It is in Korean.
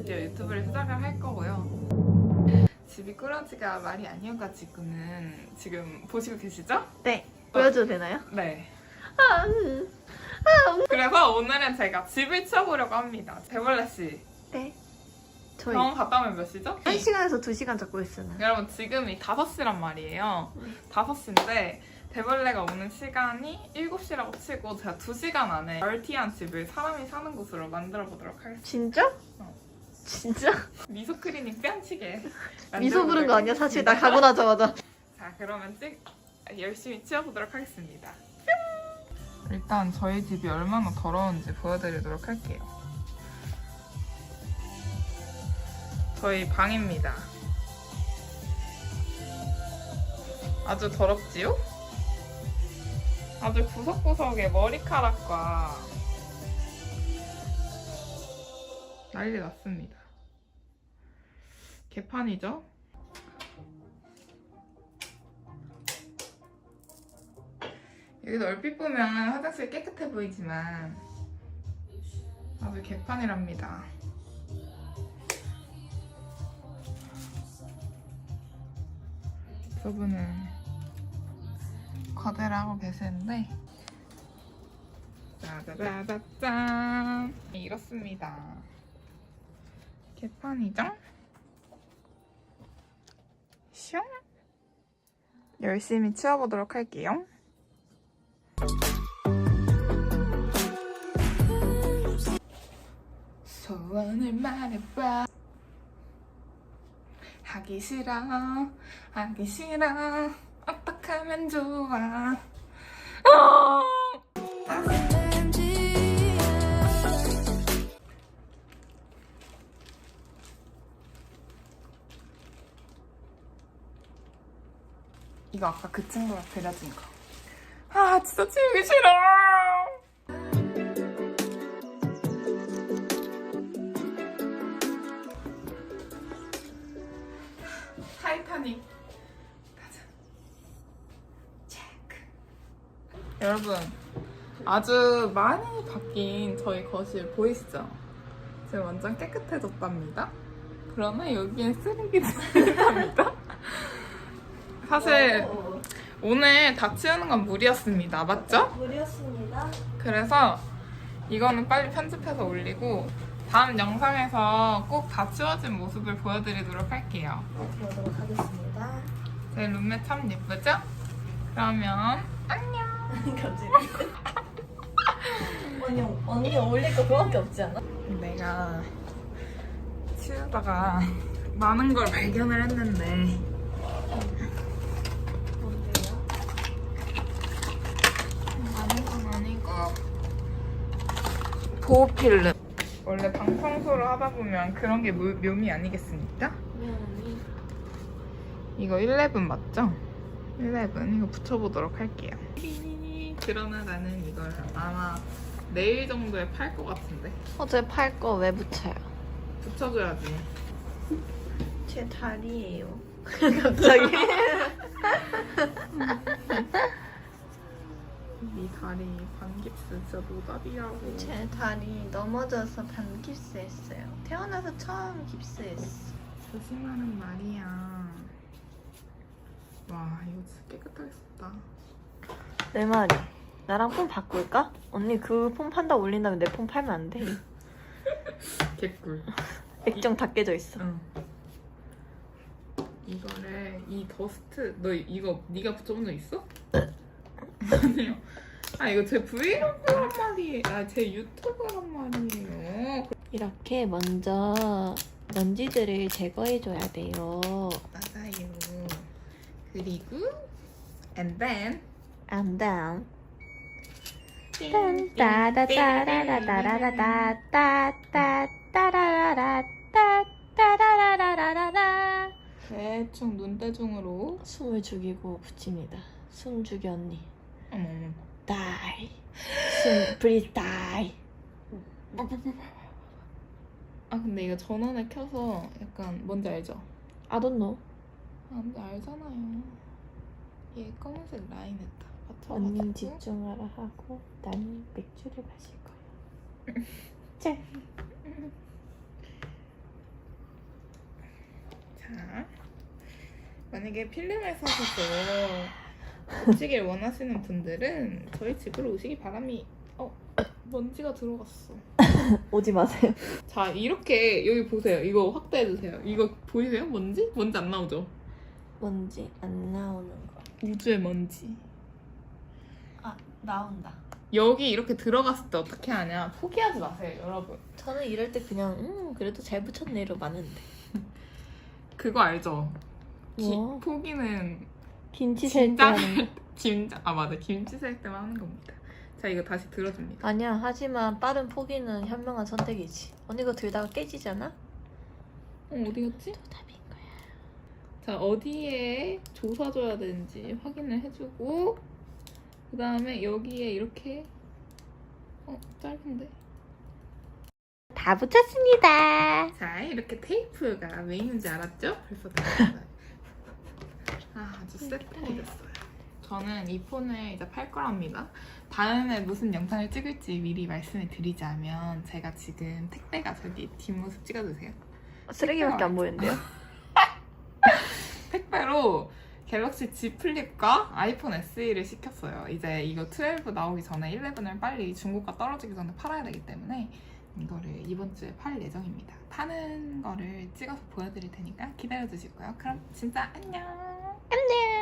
드디어 유튜브를 시작을 할 거고요. 집이 꾸러지가 말이 아니어가지고는 지금 보시고 계시죠? 네. 보여줘도 되나요? 네. 아, 음. 그래서 오늘은 제가 집을 치워보려고 합니다. 대벌레 씨, 네. 저희 병원 갔다 오면 몇 시죠? 1시간에서 2시간 잡고 있으나. 여러분 지금이 5시란 말이에요. 네. 5시인데 대벌레가 오는 시간이 7시라고 치고 제가 2시간 안에 멀티한 집을 사람이 사는 곳으로 만들어 보도록 하겠습니다. 진짜? 어. 진짜? 미소 클리닉 뺨치게 미소 부른 거 아니야? 사실 나 가고 나자마자. 자 그러면 찍 열심히 치워보도록 하겠습니다. 일단 저희 집이 얼마나 더러운지 보여드리도록 할게요. 저희 방입니다. 아주 더럽지요? 아주 구석구석에 머리카락과 난리 났습니다. 개판이죠? 여기서 얼핏 보면 화장실 깨끗해 보이지만 아주 개판이랍니다. 저분은 하고 계시는데 짜자자자짠 이렇습니다. 개판이죠? 슝 열심히 치워보도록 할게요. 소원을 말해봐 하기 싫어 하기 싫어 어떡하면 좋아 어! 이거 아까 그 친구가 그려준 거. 아 진짜 치우기 싫어. 타이타닉. 가자. 체크. 여러분 아주 많이 바뀐 저희 거실 보이시죠? 지금 완전 깨끗해졌답니다. 그러나 여기엔 쓰레기들이 있답니다. 사실 오늘 다 치우는 건 무리였습니다. 맞죠? 무리였습니다. 그래서 이거는 빨리 편집해서 올리고 다음 영상에서 꼭 다 치워진 모습을 보여드리도록 할게요. 보도록 하겠습니다. 제 룸메 참 예쁘죠? 그러면 안녕. 언니, 언니 어울릴 거 그거밖에 없지 않아? 내가 치우다가 많은 걸 발견을 했는데 뭔데요? 많은 건 아니고 보호 필름. 원래 방 청소를 하다 보면 그런 게 묘- 묘미 아니겠습니까? 이거 11 맞죠? 11 이거 붙여보도록 할게요. 그러나 나는 이걸 아마 내일 정도에 팔 것 같은데 어제 팔 거 왜 붙여요? 붙여줘야지. 제 다리예요. 갑자기. 네 다리 반깁스 진짜 노답이라고. 제 다리 넘어져서 반 깁스 했어요. 태어나서 처음 깁스했어. 조심하는 말이야. 와 이거 진짜 깨끗하게 썼다. 내 말이. 나랑 폰 바꿀까? 언니 그 폰 판다 올린 다음에 내 폰 팔면 안 돼. 개꿀. 액정 다 깨져 있어. 응. 이거를 이 더스트 너 이거 네가 붙여본 적 있어? 아니요. 아 이거 제 브이로그란 말이에요. 아제 유튜브란 말이에요. 이렇게 먼저 먼지들을 제거해줘야 돼요. 맞아요. 그리고 and then And then 대충 눈대중으로 숨을 죽이고 붙입니다. 숨 죽여 언니. 어머 어머 die. 숨 breathe die. 아 근데 이거 전원을 켜서 약간 뭔지 알죠? I don't know. 아 근데 알잖아요 얘 검은색 라인에다 언니 맞춰가지고 집중하라 하고 난 맥주를 마실 거야. 짠. 자 만약에 필름을 사셔서 붙이길 원하시는 분들은 저희 집으로 오시기 바람이 어 먼지가 들어갔어 오지 마세요. 자 이렇게 여기 보세요 이거 확대해 주세요 이거 보이세요 먼지? 먼지 안 나오죠? 먼지 안 나오는 거. 우주의 먼지 아 나온다. 여기 이렇게 들어갔을 때 어떻게 하냐 포기하지 마세요 여러분 저는 이럴 때 그냥 음 그래도 잘 붙였네 이러고 마는데. 그거 알죠? 기- 뭐? 포기는 김치 셀때 하는 거. 김자 아 맞아 김치 살 때만 하는 겁니다 자 이거 다시 들어줍니다 아니야 하지만 빠른 포기는 현명한 선택이지. 언니 이거 들다가 깨지잖아? 어 어디 갔지? 답인 거야. 자 어디에 조사 줘야 되는지 확인을 해주고 그 다음에 여기에 이렇게 어 짧은데 다 붙였습니다. 자 이렇게 테이프가 왜 있는지 알았죠? 벌써 다 알았어요. 아 아주 세팅이 됐어요 저는 이 폰을 이제 팔 거랍니다 다음에 무슨 영상을 찍을지 미리 말씀을 드리자면 제가 지금 택배가 저기 뒷모습 찍어주세요 쓰레기밖에 안 보이는데요? 택배로 갤럭시 Z 플립과 아이폰 SE를 시켰어요. 이제 이거 12 나오기 전에 11을 빨리 중국과 떨어지기 전에 팔아야 되기 때문에 이거를 이번 주에 팔 예정입니다. 파는 거를 찍어서 보여드릴 테니까 기다려 주시고요. 그럼 진짜 안녕. 안녕.